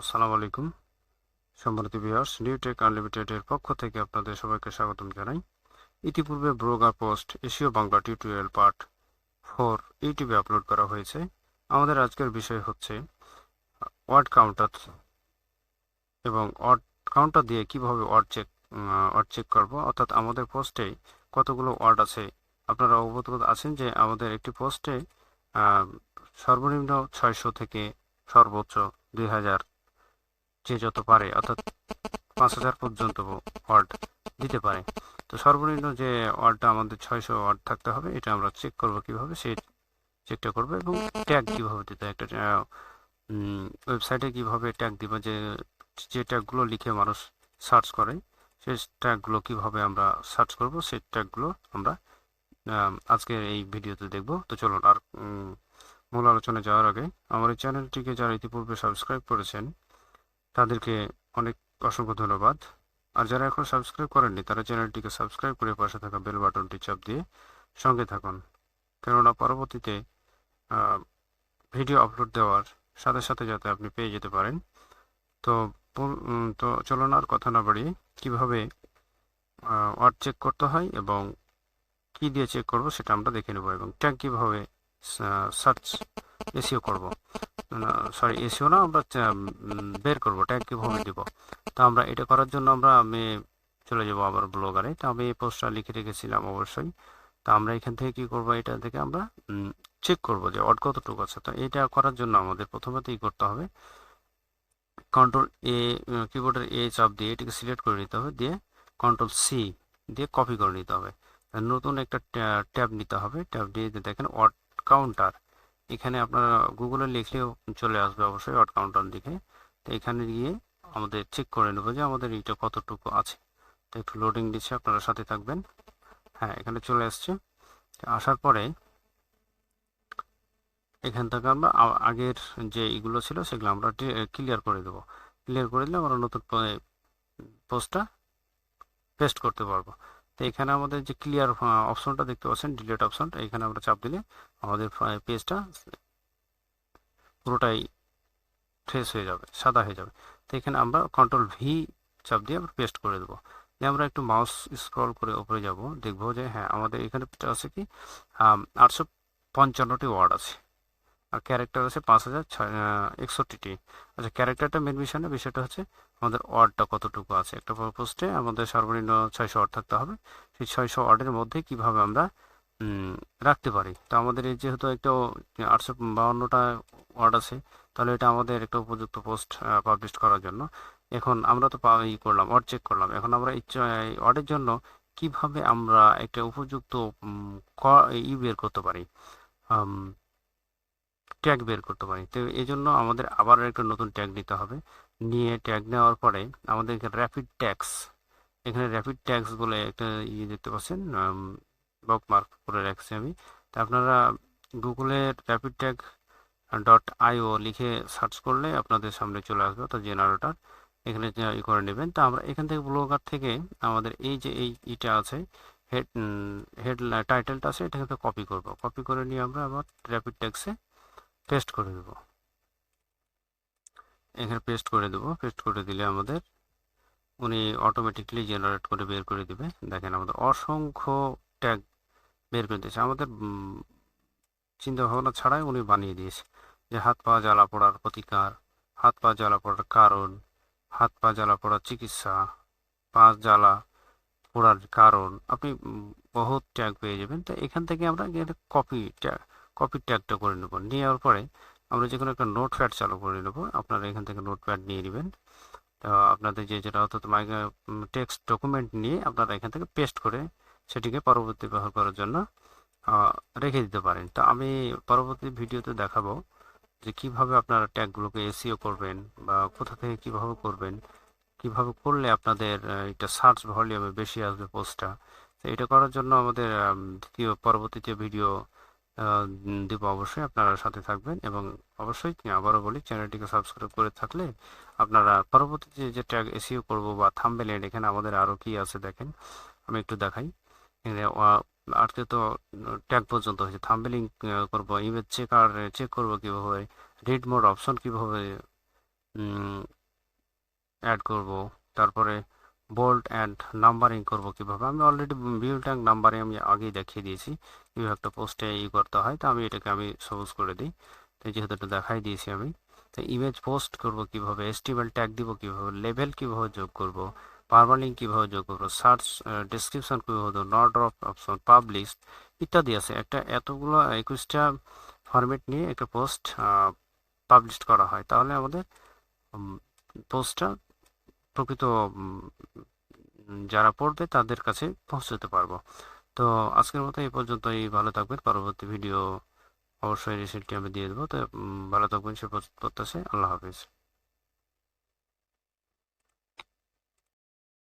আসসালামু আলাইকুম। সম্মানিত ভিউয়ার্স নিউটেক আনলিমিটেডের পক্ষ থেকে আপনাদের সবাইকে স্বাগতম জানাই। ইতিপূর্বে ব্রোগার পোস্ট এশীয় বাংলা টিউটোরিয়াল পার্ট ফোর ইউটিউবে আপলোড করা হয়েছে। আমাদের আজকের বিষয় হচ্ছে, ওয়ার্ড কাউন্টার এবং ওয়ার্ড কাউন্টার দিয়ে কীভাবে ওয়ার্ড চেক ওয়ার্ড চেক করব। অর্থাৎ আমাদের পোস্টে কতগুলো ওয়ার্ড আছে? আপনারা অবগত আছেন যে আমাদের একটি পোস্টে সর্বনিম্ন ছয়শো থেকে সর্বোচ্চ দুই হাজার যে যত পারে, অর্থাৎ পাঁচ হাজার পর্যন্ত ওয়ার্ড দিতে পারে। তো সর্বনিম্ন যে ওয়ার্ডটা আমাদের ছয়শো ওয়ার্ড থাকতে হবে, এটা আমরা চেক করব কীভাবে, সেই চেকটা করব এবং ট্যাগ কীভাবে দিতে একটা ওয়েবসাইটে কীভাবে ট্যাগ দিব, যে যে ট্যাগগুলো লিখে মানুষ সার্চ করে সেই ট্যাগগুলো কীভাবে আমরা সার্চ করব সেই ট্যাগগুলো আমরা আজকের এই ভিডিওতে দেখব। তো চলুন আর মূল আলোচনায় যাওয়ার আগে, আমার এই চ্যানেলটিকে যারা ইতিপূর্বে সাবস্ক্রাইব করেছেন তাদেরকে অনেক অসংখ্য ধন্যবাদ। আর যারা এখন সাবস্ক্রাইব করেননি, তারা চ্যানেলটিকে সাবস্ক্রাইব করে পাশে থাকা বেল বাটনটি চাপ দিয়ে সঙ্গে থাকুন। কেননা পরবর্তীতে ভিডিও আপলোড দেওয়ার সাথে সাথে যাতে আপনি পেয়ে যেতে পারেন। তো তো চলুন আর কথা না বাড়িয়ে কীভাবে ওয়ার্ড চেক করতে হয় এবং কি দিয়ে চেক করব সেটা আমরা দেখে নেব এবং ট্যাগ কীভাবে সার্চ এসিও করব। সরি এসিও না, আমরা বের করব ট্যাগ কীভাবে দিব। তা আমরা এটা করার জন্য আমরা, আমি চলে যাব আবার ব্লগারে। তো আমি এই পোস্টটা লিখে রেখেছিলাম অবশ্যই। তো আমরা এখান থেকে কি করব, এটা থেকে আমরা চেক করব যে অড কতটুকু আছে। তো এটা করার জন্য আমাদের প্রথমে প্রথমেতেই করতে হবে কন্ট্রোল এ কিবোর্ডের এ চাপ দিয়ে এটাকে সিলেক্ট করে নিতে হবে, দিয়ে কন্ট্রোল সি দিয়ে কপি করে নিতে হবে। নতুন একটা ট্যাব নিতে হবে। ট্যাব দিয়ে দেখেন অড কাউন্টার এখানে আপনারা গুগলে লিখলেও চলে আসবে অবশ্যই অড কাউন্টার দিকে। তো এখানে গিয়ে আমাদের চেক করে নেব যে আমাদের এইটা কতটুকু আছে। তো একটু লোডিং দিচ্ছে, আপনারা সাথে থাকবেন। হ্যাঁ এখানে চলে আসছে। আসার পরে এখান থেকে আমরা আগের যে এগুলো ছিল সেগুলো আমরা ক্লিয়ার করে দেবো। ক্লিয়ার করে দিলে আমরা নতুন পোস্টটা পেস্ট করতে পারব। তো এখানে আমাদের যে ক্লিয়ার অপশনটা দেখতে পাচ্ছেন ডিলেট অপশনটা এখানে আমরা চাপ দিলে আমাদের পেজটা পুরোটাই ফ্রেশ হয়ে যাবে, সাদা হয়ে যাবে। তো এখানে আমরা কন্ট্রোল ভি চাপ দিয়ে আমরা পেস্ট করে দেবো। আমরা একটু মাউস স্ক্রল করে ওপরে যাব, দেখব যে হ্যাঁ আমাদের এখানে আছে কি আটশো পঞ্চান্নটি ওয়ার্ড আছে। আর ক্যারেক্টার আছে পাঁচ হাজার ছয় একষট্টিটি। আচ্ছা ক্যারেক্টারটা মেন বিষয় না, বিষয়টা হচ্ছে আমাদের ওয়ার্ডটা কতটুকু আছে? একটা পোস্টে আমাদের সর্বনিম্ন ছয়শো ওয়ার্ড থাকতে হবে। সেই ছয়শো ওয়ার্ডের মধ্যে কীভাবে আমরা রাখতে পারি? তো আমাদের এই যেহেতু একটা আটশো বাউন্নটা ওয়ার্ড আছে, তাহলে এটা আমাদের একটা উপযুক্ত পোস্ট পাবলিশ করার জন্য। এখন আমরা তো ই করলাম ওয়ার্ড চেক করলাম। এখন আমরা এই ওয়ার্ডের জন্য কীভাবে আমরা একটা উপযুক্ত ই বের করতে পারি? ট্যাগ বের করতে পারি। তো এই জন্য আমাদের আবার একটা নতুন ট্যাগ নিতে হবে। নিয়ে ট্যাগ নেওয়ার পরে আমাদের র্যাপিড ট্যাক্স এখানে র্যাপিড ট্যাক্স বলে একটা ইয়ে দেখতে পাচ্ছেন বক মার্ক করে রাখছি আমি। তা আপনারা গুগলে র্যাপিড ট্যাগ ডট আইও লিখে সার্চ করলে আপনাদের সামনে চলে আসবে, অর্থাৎ জেনারেটার এখানে ই করে নেবেন। তা আমরা এখান থেকে ব্লগার থেকে আমাদের এই যে এই ইটা আছে হেড হেড টাইটেলটা আছে এটা কপি করব। কপি করে নিয়ে আমরা আবার র্যাপিড ট্যাক্সে পেস্ট করে দেব। এখানে পেস্ট করে দেব। পেস্ট করে দিলে আমাদের উনি অটোমেটিকলি জেনারেট করে বের করে দিবে। দেখেন আমাদের অসংখ্য ট্যাগ বের করে দিয়েছে। আমাদের চিন্তা ভাবনা ছাড়াই উনি বানিয়ে দিয়েছে যে হাত পা জ্বালা পড়ার প্রতিকার, হাত পা জ্বালা পড়ার কারণ, হাত পা জ্বালা পড়ার চিকিৎসা, পা জ্বালা পড়ার কারণ। আপনি বহুত ট্যাগ পেয়ে যাবেন। তো এখান থেকে আমরা কপি ট্যাগ কপি ট্যাগটা করে নেব। নেওয়ার পরে আমরা যে কোনো একটা নোট প্যাড চালু করে নেব। আপনারা এখান থেকে নোট প্যাড নিয়ে নেবেন। তো আপনাদের যে যেটা অর্থাৎ টেক্সট ডকুমেন্ট নিয়ে আপনারা এখান থেকে পেস্ট করে সেটিকে পরবর্তী ব্যবহার করার জন্য রেখে দিতে পারেন। তো আমি পরবর্তী ভিডিওতে দেখাবো যে কীভাবে আপনারা ট্যাগগুলোকে এসিও করবেন বা কোথা থেকে কীভাবে করবেন, কীভাবে করলে আপনাদের এটা সার্চ ভলিউমে বেশি আসবে পোস্টটা তো এটা করার জন্য আমাদের দ্বিতীয় পরবর্তীতে ভিডিও দিব অবশ্যই। আপনারা সাথে থাকবেন এবং অবশ্যই আবারও বলি, চ্যানেলটিকে সাবস্ক্রাইব করে থাকলে আপনারা পরবর্তীতে যে ট্যাগ এসিও করব বা থাম্বেল এখানে আমাদের আরও কি আছে দেখেন। আমি একটু দেখাই। আজকে তো ট্যাগ পর্যন্ত হয়েছে। থাম্বেলিং করব, ইমেজ চেক আর চেক করব কীভাবে, রিড মোড অপশন কীভাবে অ্যাড করব। তারপরে বোল্ড অ্যান্ড নাম্বারিং করব কীভাবে? আমি অলরেডি ভিউ ট্যাঙ্ক নাম্বারিং আমি আগেই দেখিয়ে দিয়েছি। কীভাবে একটা পোস্টে ই করতে হয়, তো আমি এটাকে আমি সবুজ করে দিই। তো যেহেতু এটা দেখাই দিয়েছি আমি, তো ইমেজ পোস্ট করব কীভাবে এস্টিমেল ট্যাগ দিব কীভাবে লেভেল কীভাবে যোগ করব পারমালিং কীভাবে যোগ করব সার্চ ডিসক্রিপশন কীভাবে দেবো নট অফ অপশন পাবলিশ ইত্যাদি আছে। একটা এতগুলো একুশটা ফরম্যাট নিয়ে একটা পোস্ট পাবলিশ করা হয়। তাহলে আমাদের পোস্টটা প্রকৃত যারা পড়বে তাদের কাছে পৌঁছতে পারব। তো আজকের মতো এই পর্যন্তই। ভালো থাকবেন। পরবর্তী ভিডিও অবশ্যই রিসেন্টলি আমি দিয়ে দেবো। তো ভালো থাকবেন। সে প্রত্যাশায় আল্লাহ হাফিজ।